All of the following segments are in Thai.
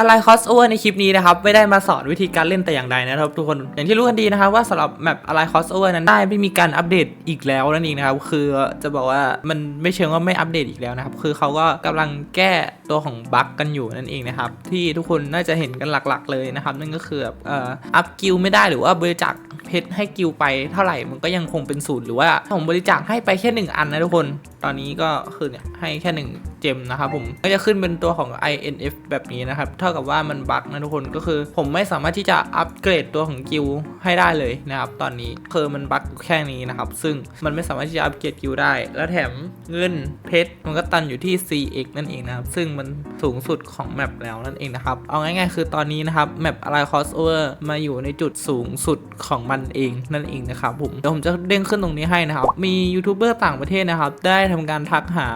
อะไรคอสโอเวอร์ในคลิปนี้นะครับไม่ได้มาสอนวิธีการเล่นแต่อย่างใดนะครับทุกคนอย่างที่รู้กันดีนะครับว่าสำหรับแมปอะไรคอสโอเวอร์นั้นได้ไม่มีการอัปเดตอีกแล้วนั่นเองนะครับคือจะบอกว่ามันไม่เชิงว่าไม่อัปเดตอีกแล้วนะครับคือเขาก็กำลังแก้ตัวของบั๊กกันอยู่นั่นเองนะครับที่ทุกคนน่าจะเห็นกันหลักๆเลยนะครับนั่นก็คือแบบเอ่ออัพกิลไม่ได้หรือว่าบริจาคเพชรให้กิลไปเท่าไหร่มันก็ยังคงเป็นศูนย์หรือว่าผมบริจาคให้ไปแค่หนึ่งอันนะทุกคนตอนนี้ก็คือเนี่ยให้แค่หนึ่งเจมนะครับผมก็จะขึ้นเป็นตัวของ INF แบบนี้นะครับเท่ากับว่ามันบั๊กนะทุกคนก็คือผมไม่สามารถที่จะอัปเกรดตัวของกิลให้ได้เลยนะครับตอนนี้คือมันบั๊กแค่นี้นะครับซึ่งมันไม่สามารถที่จะอัปเกรดกิลได้ แล้วแถมเงินเพชรมันก็ตันอยู่ที่ CX นั่นเองนะครับซึ่งมันสูงสุดของแมปแล้วนั่นเองนะครับเอาง่ายๆ คือตอนนี้นะครับแมปอะไร crossover มาอยู่ในจุดสูงสุดของมันเองนั่นเองนะครับผมเดี๋ยวผมจะเด้งขึ้นตรงนี้ให้นะครับมียูทูบเบอร์ต่างประเทศนะครับได้ทำการทักหา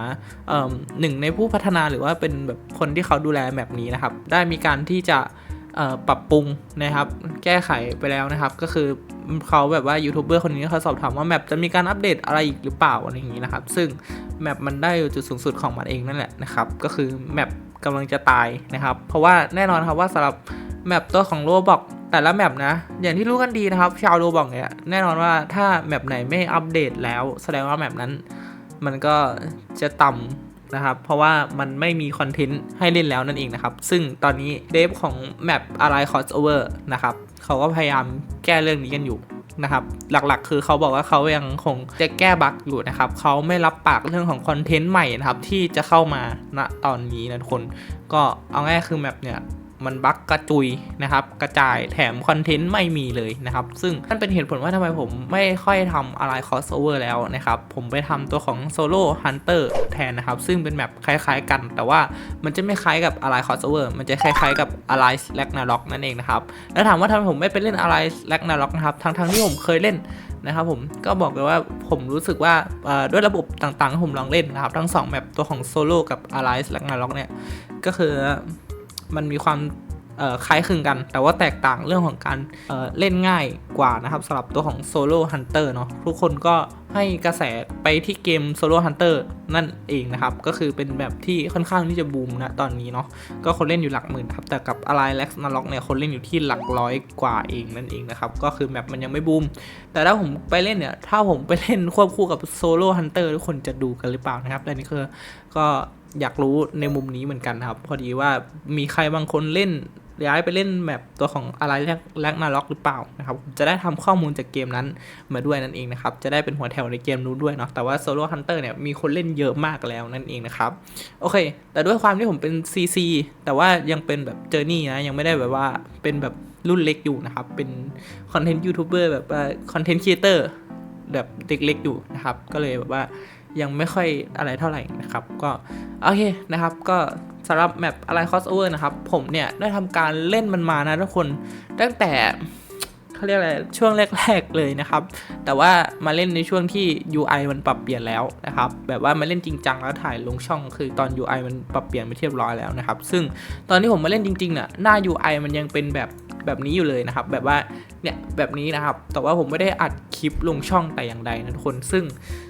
หนึ่งในผู้พัฒนาหรือว่าเป็นแบบคนที่เขาดูแลแมปนี้นะครับ ได้มีการที่จะปรับปรุงนะครับ แก้ไขไปแล้วนะครับ ก็คือเขาแบบว่ายูทูบเบอร์คนนี้เขาสอบถามว่าแมปจะมีการอัปเดตอะไรอีกหรือเปล่าอะไรอย่างนี้นะครับ ซึ่งแมปมันได้จุดสูงสุดของมันเองนั่นแหละนะครับ ก็คือแมปกำลังจะตายนะครับ เพราะว่าแน่นอนครับว่าสำหรับแมปตัวของโรบอกแต่ละแมปนะ อย่างที่รู้กันดีนะครับ ชาวโรบอกเนี่ยแน่นอนว่าถ้าแมปไหนไม่อัปเดตแล้ว แสดงว่าแมปนั้น มันก็จะต่ำนะครับ เพราะว่ามันไม่มีคอนเทนต์ให้เล่นแล้วนั่นเองนะครับ ซึ่งตอนนี้เดฟของแมปอะไรคอสโอเวอร์นะครับเขาก็พยายามแก้เรื่องนี้กันอยู่นะครับ หลักๆ คือเขาบอกว่าเขายังคงจะแก้บั๊กอยู่นะครับ เขาไม่รับปากเรื่องของคอนเทนต์ใหม่นะครับ ที่จะเข้ามาณตอนนี้นะทุกคน ก็เอาง่ายคือแมปเนี่ย มันบั๊กกระจุยนะครับ กระจายแถมคอนเทนต์ไม่มีเลยนะครับ ซึ่งนั่นเป็นเหตุผลว่าทำไมผมไม่ค่อยทำอะไร crossover แล้วนะครับ ผมไปทำตัวของ solo hunter แทนนะครับ ซึ่งเป็นแมปคล้ายๆกัน แต่ว่ามันจะไม่คล้ายกับอะไร crossover มันจะคล้ายๆกับ Allies Ragnarok นั่นเองนะครับ แล้วถามว่าทำไมผมไม่ไปเล่น Allies Ragnarok นะครับ ทั้งๆที่ผมเคยเล่นนะครับผมก็บอกเลยว่าผมรู้สึกว่าด้วยระบบต่างๆที่ผมลองเล่นนะครับ ทั้ง 2แมปตัวของ Solo กับ Allies Ragnarok เนี่ย ก็คือ มันมีความคล้ายคลึงกัน แต่ว่าแตกต่างเรื่องของการเเล่นง่ายกว่านะครับสำหรับตัวของ Solo Hunter เนาะทุกคนก็ ให้กระแสไปที่เกม Solo Hunter นั่นเองนะครับ ก็คือเป็นแบบที่ค่อนข้างที่จะบูมนะตอนนี้เนาะก็คนเล่นอยู่หลักหมื่นครับ แต่กับ Ally Lex n a r o k เนี่ยคนเล่นอยู่ที่หลักร้อยกว่าเองนั่นเองนะครับ ก็คือแมปมันยังไม่บูม แต่ถ้าผมไปเล่นเนี่ย ถ้าผมไปเล่นควบคู่กับ Solo Hunter ทุกคนจะดูกันหรือเปล่านะครับแต่นี่คือก็อยากรู้ในมุมนี้เหมือนกันครับ พอดีว่ามีใครบางคนเล่น ย้ายไปเล่นแมปตัวของอะไรแลกนาล็อกหรือเปล่านะครับจะได้ทำข้อมูลจากเกมนั้นมาด้วยนั่นเองนะครับ จะได้เป็นหัวแถวในเกมนู้นด้วยเนาะแต่ว่า Solo Hunter เนี่ยมีคนเล่นเยอะมากแล้วนั่นเองนะครับ โอเค แต่ด้วยความที่ผมเป็น CC แต่ว่ายังเป็นแบบเจอร์นี่นะยังไม่ได้แบบว่าเป็นแบบรุ่นเล็กอยู่นะครับ เป็นคอนเทนต์ยูทูบเบอร์แบบคอนเทนต์ครีเอเตอร์แบบเด็กๆอยู่นะครับ ก็เลยแบบว่ายังไม่ค่อยอะไรเท่าไหร่นะครับ ก็โอเคนะครับ ก็ สำหรับแมปอะไรคอสโอเวอร์นะครับ ผมเนี่ยได้ทำการเล่นมันมานะทุกคน ตั้งแต่เขาเรียกอะไรช่วงแรกๆเลยนะครับ แต่ว่ามาเล่นในช่วงที่ UI มันปรับเปลี่ยนแล้วนะครับ แบบว่ามาเล่นจริงจังแล้วถ่ายลงช่อง คือตอน UI มันปรับเปลี่ยนไปเรียบร้อยแล้วนะครับ ซึ่งตอนที่ผมมาเล่นจริงๆน่ะหน้า UI มันยังเป็นแบบ แบบนี้อยู่เลยนะครับ แบบว่าเนี่ยแบบนี้นะครับ แต่ว่าผมไม่ได้อัดคลิปลงช่องแต่อย่างใดนะทุกคน ซึ่ง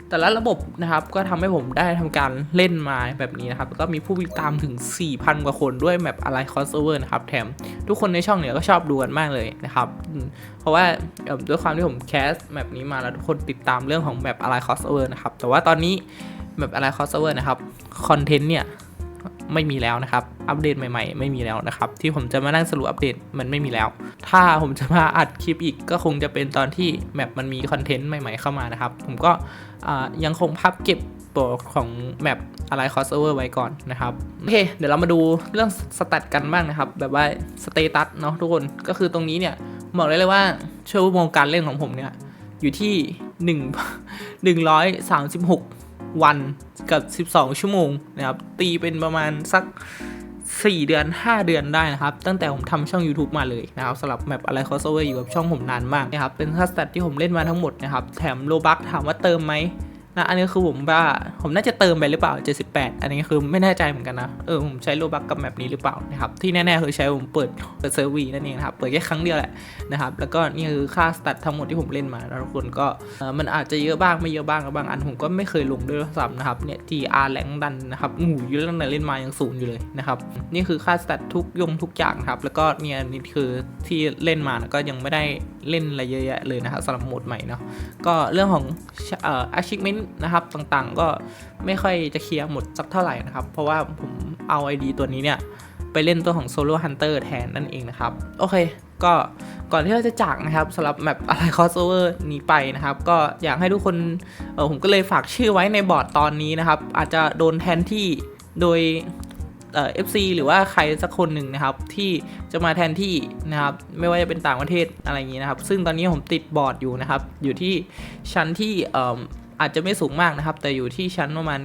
แต่ละระบบนะครับ ก็ทำให้ผมได้ทำการเล่นมาแบบนี้นะครับ ก็มีผู้ติดตามถึง 4,000 กว่าคนด้วยแมปอะไร crossover นะครับ แถมทุกคนในช่องเนี่ยก็ชอบดูกันมากเลยนะครับ เพราะว่าด้วยความที่ผมแคสแมปนี้มาแล้วทุกคนติดตามเรื่องของแมปอะไร crossover นะครับ แต่ว่าตอนนี้แมปอะไร crossover นะครับ คอนเทนต์เนี่ย ไม่มีแล้วนะครับ อัปเดตใหม่ๆ ไม่มีแล้วนะครับ ที่ผมจะมานั่งสรุปอัปเดตมันไม่มีแล้ว ถ้าผมจะมาอัดคลิปอีกก็คงจะเป็นตอนที่แมปมันมีคอนเทนต์ใหม่ๆเข้ามานะครับ ผมก็ยังคงพับเก็บตัวของแมปอะไร crossover ไว้ก่อนนะครับ โอเค เดี๋ยวเรามาดูเรื่องสแตทกันบ้างนะครับ แบบว่าสเตตัสเนาะทุกคนก็คือตรงนี้เนี่ยบอกได้เลยว่าชั่วโมงการเล่นของผมเนี่ยอยู่ที่1 136 วันกับ 12 ชั่วโมงนะครับ ตีเป็นประมาณสัก 4 เดือน 5 เดือนได้นะครับ ตั้งแต่ผมทำช่อง YouTube มาเลยนะครับสำหรับแมปอะไรคอสเวอร์อยู่กับช่องผมนานมากนะครับ เป็นคัสตัดที่ผมเล่นมาทั้งหมดนะครับ แถมโลบักถามว่าเติมไหม นะอันนี้คือผมว่าผมน่าจะเติมไปหรือเปล่า 78 อันนี้คือไม่แน่ใจเหมือนกันนะ เออผมใช้โลบักกับแมปนี้หรือเปล่านะครับ ที่แน่ๆคือใช้ผมเปิดเปิดเซอร์วีนั่นเองนะครับ เปิดแค่ครั้งเดียวแหละนะครับ แล้วก็นี่คือค่าสตัดทั้งหมดที่ผมเล่นมาแล้วทุกคนก็มันอาจจะเยอะบ้างไม่เยอะบ้างกับบางอันผมก็ไม่เคยลงด้วยซ้ำนะครับ เนี่ย GR แรงดันนะครับหมูอยู่ตั้งแต่เล่นมายังศูนย์อยู่เลยนะครับ นี่คือค่าสตัดทุกยงทุกอย่างนะครับ แล้วก็เนี่ยนี่คือที่เล่นมานะก็ยังไม่ได้เล่นอะไรเยอะแยะเลยนะครับสำหรับโหมดใหม่เนาะ ก็เรื่องของเอ่อ achievement นะครับต่างๆ ก็ไม่ค่อยจะเคลียร์หมดสักเท่าไหร่นะครับ เพราะว่าผมเอา ID ตัวนี้เนี่ย ไปเล่นตัวของ Solo Hunter แทนนั่นเองนะครับ โอเค ก็ก่อนที่เราจะจากนะครับสำหรับแมปอะไร crossover นี้ไปนะครับ ก็อยากให้ทุกคนเออผมก็เลยฝากชื่อไว้ในบอร์ดตอนนี้นะครับ อาจจะโดนแทนที่โดยเอฟซีหรือว่าใครสักคนหนึ่งนะครับที่จะมาแทนที่นะครับไม่ว่าจะเป็นต่างประเทศอะไรอย่างนี้นะครับ ซึ่งตอนนี้ผมติดบอร์ดอยู่นะครับ อยู่ที่ชั้นที่เอาจจะไม่สูงมากนะครับ แต่อยู่ที่ชั้นประมาณ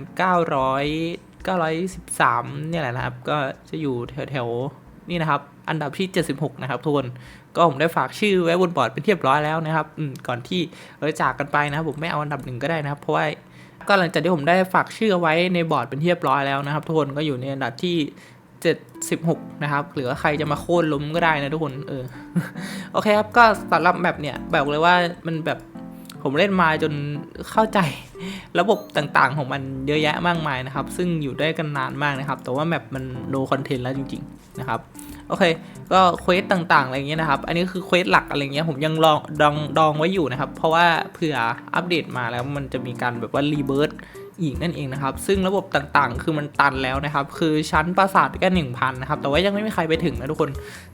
900 913เนี่ยแหละนะครับ ก็จะอยู่แถวๆนี่นะครับ อันดับที่ 76 นะครับทุกคนก็ผมได้ฝากชื่อไว้บนบอร์ดเป็นที่เรียบร้อยแล้วนะครับก่อนที่เราจะจากกันไปนะครับ ผมไม่เอาอันดับหนึ่งก็ได้นะครับ เพราะว่าก็หลังจากที่ผมได้ฝากชื่อไว้ในบอร์ดเป็นที่เรียบร้อยแล้วนะครับ ทุกคนก็อยู่ในอันดับที่ 76 นะครับหรือว่าใครจะมาโค่นล้มก็ได้นะทุกคนเออโอเคครับก็สำหรับแบบเนี่ยแบบเลยว่ามันแบบ ผมเล่นมาจนเข้าใจระบบต่างๆ ของมันเยอะแยะมากมายนะครับ ซึ่งอยู่ได้กันนานมากนะครับ แต่ว่าแมปมันโนคอนเทนต์แล้วจริง ๆ นะครับโอเค ก็เควสต่างๆ อะไรเงี้ยนะครับ อันนี้คือเควสหลักอะไรเงี้ย ผมยังลองดองดองไว้อยู่นะครับ เพราะว่าเผื่ออัปเดตมาแล้วมันจะมีการแบบว่ารีเบิร์ตอีกนั่นเองนะครับ ซึ่งระบบต่างๆ คือมันตันแล้วนะครับ คือชั้นปราสาทก็1,000 นะครับ แต่ว่ายังไม่มีใครไปถึงนะทุกคน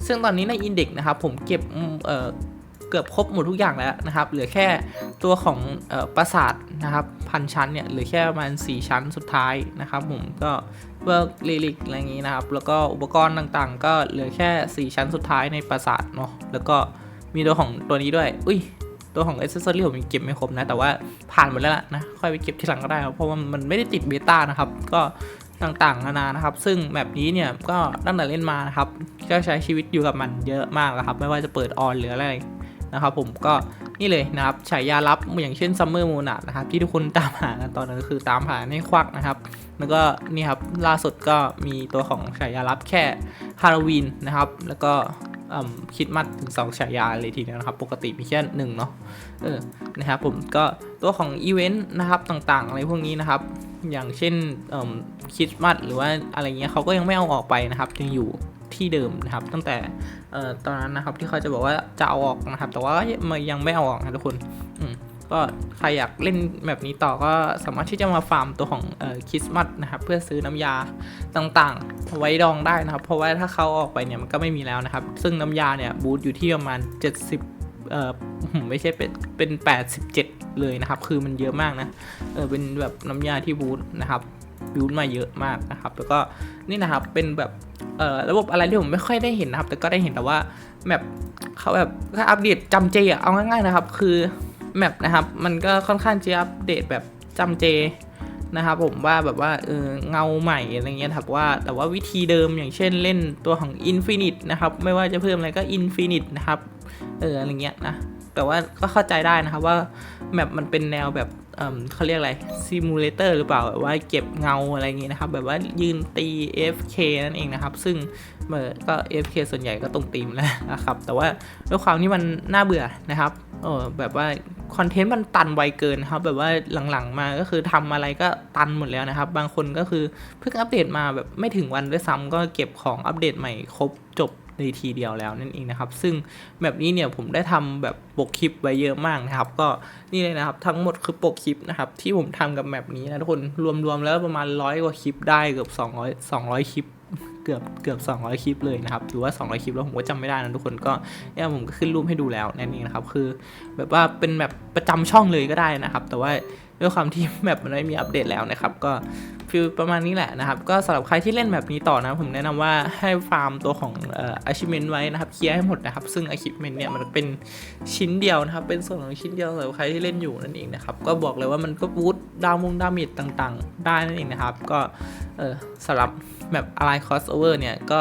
ซึ่งตอนนี้ในอินเด็กนะครับ ผมเก็บเอ่อ เกือบครบหมดทุกอย่างแล้วนะครับ เหลือแค่ตัวของออปราสาทนะครับพันชั้นเนี่ยเหลือแค่ประมาณ 4 ชั้นสุดท้ายนะครับ ผมก็เวิร์กลิลิกอะไรอย่างนี้นะครับ แล้วก็อุปกรณ์ต่างๆ ก็เหลือแค่ 4 ชั้นสุดท้ายในปราสาทเนาะแล้วก็มีตัวของตัวนี้ด้วย อุ้ยตัวของ a อ c e s s o r y ผมยังเก็บไม่ครบนะ แต่ว่าผ่านหมดแล้วล่ะนะ ค่อยไปเก็บทีหลังก็ได้เพราะว่ามันไม่ได้ติดเบต้านะครับ ก็ต่างๆนานานะครับ ซึ่งแบบนี้เนี่ยก็ตั้งแต่เล่นมานะครับ ก็ใช้ชีวิตอยู่กับมันเยอะมากแล้วครับ ไม่ว่าจะเปิดออนหรืออะไร นะครับผมก็นี่เลยนะครับฉายาลับอย่างเช่นซัมเมอร์มูน a นะครับที่ทุกคนตามหากันตอนนั้นคือตามหาในควักนะครับ แล้วก็นี่ครับล่าสุดก็มีตัวของฉายาลับแค่ฮาโลวีนนะครับ แล้วก็คริดมัดถึง2ฉายาเลยทีเดียวนะครับ ปกติมีแค่หนึ่งเนาะเออนะครับผมก็ตัวของอีเวนต์นะครับต่างๆอะไรพวกนี้นะครับ อย่างเช่นคริดมัดหรือว่าอะไรเงี้ยเขาก็ยังไม่เอาออกไปนะครับยังอยู่ ที่เดิมนะครับ ตั้งแต่ตอนนั้นนะครับที่เขาจะบอกว่าจะเอาออกนะครับ แต่ว่ามันยังไม่เอาออกนะทุกคนก็ใครอยากเล่นแบบนี้ต่อก็สามารถที่จะมาฟาร์มตัวของคริสต์มาสนะครับ เพื่อซื้อน้ำยาต่างๆ ไว้ดองได้นะครับ เพราะว่าถ้าเขาออกไปเนี่ยมันก็ไม่มีแล้วนะครับ ซึ่งน้ำยาเนี่ยบูทอยู่ที่ประมาณ 70เอ่อไม่ใช่เป็นเป็น 87 เลยนะครับ คือมันเยอะมากนะเออเป็นแบบน้ำยาที่บูทนะครับ บูทมาเยอะมากนะครับ แล้วก็นี่นะครับเป็นแบบเอ่อระบบอะไรที่ผมไม่ค่อยได้เห็นนะครับ แต่ก็ได้เห็นแต่ว่าแมปเขาแบบถ้าอัปเดตจำเจอะเอาง่ายๆนะครับ คือแมปนะครับมันก็ค่อนข้างจะอัปเดตแบบจำเจนะครับผมว่าแบบว่าเออเงาใหม่อะไรเงี้ยครับว่าแต่ว่าวิธีเดิมอย่างเช่นเล่นตัวของ Infinite นะครับ ไม่ว่าจะเพิ่มอะไรก็ Infinite นะครับ เอออะไรเงี้ยนะ แต่ว่าก็เข้าใจได้นะครับว่าแมปมันเป็นแนวแบบเเขาเรียกอะไรซิมูเลเตอร์หรือเปล่าแบบว่าเก็บเงาอะไรอย่างงี้นะครับ แบบว่ายืนตี FK นั่นเองนะครับ ซึ่งเมื่อก็ FK ส่วนใหญ่ก็ตรงตีมแล้วนะครับ แต่ว่าด้วยความที่มันน่าเบื่อนะครับเออแบบว่าคอนเทนต์มันตันไวเกินครับ แบบว่าหลังๆมาก็คือทำอะไรก็ตันหมดแล้วนะครับ บางคนก็คือเพิ่งอัปเดตมาแบบไม่ถึงวันด้วยซ้ำก็เก็บของอัปเดตใหม่ครบจบ ในทีเดียวแล้วนั่นเองนะครับ ซึ่งแบบนี้เนี่ยผมได้ทำแบบปกคลิปไว้เยอะมากนะครับ ก็นี่เลยนะครับทั้งหมดคือปกคลิปนะครับที่ผมทำกับแบบนี้นะทุกคนรวมๆแล้วประมาณร้อยกว่าคลิปได้เกือบ200 200คลิป เกือบเกือบ 200 คลิปเลยนะครับหรือว่า 200 คลิปแล้วผมก็จำไม่ได้นะทุกคนก็เนี่ยผมก็ขึ้นรูปให้ดูแล้วนั่นเองนะครับคือแบบว่าเป็นแบบประจำช่องเลยก็ได้นะครับ แต่ว่าด้วยความที่แบบมันไม่มีอัปเดตแล้วนะครับ ก็ฟิลประมาณนี้แหละนะครับ ก็สำหรับใครที่เล่นแบบนี้ต่อนะ ผมแนะนำว่าให้ฟาร์มตัวของเอ่อ achievement ไว้นะครับเคลียร์ให้หมดนะครับ ซึ่ง achievement เนี่ยมันเป็นชิ้นเดียวนะครับ เป็นส่วนของชิ้นเดียวสำหรับใครที่เล่นอยู่นั่นเองนะครับ ก็บอกเลยว่ามันก็บูตดาวมงดาเมจต่างๆ ได้นั่นเองนะครับ ก็เออสำหรับแบบอะไร crossover เนี่ย ก็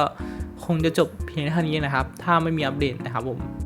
คงจะจบเพียงเท่านี้นะครับ ถ้าไม่มีอัปเดตนะครับผม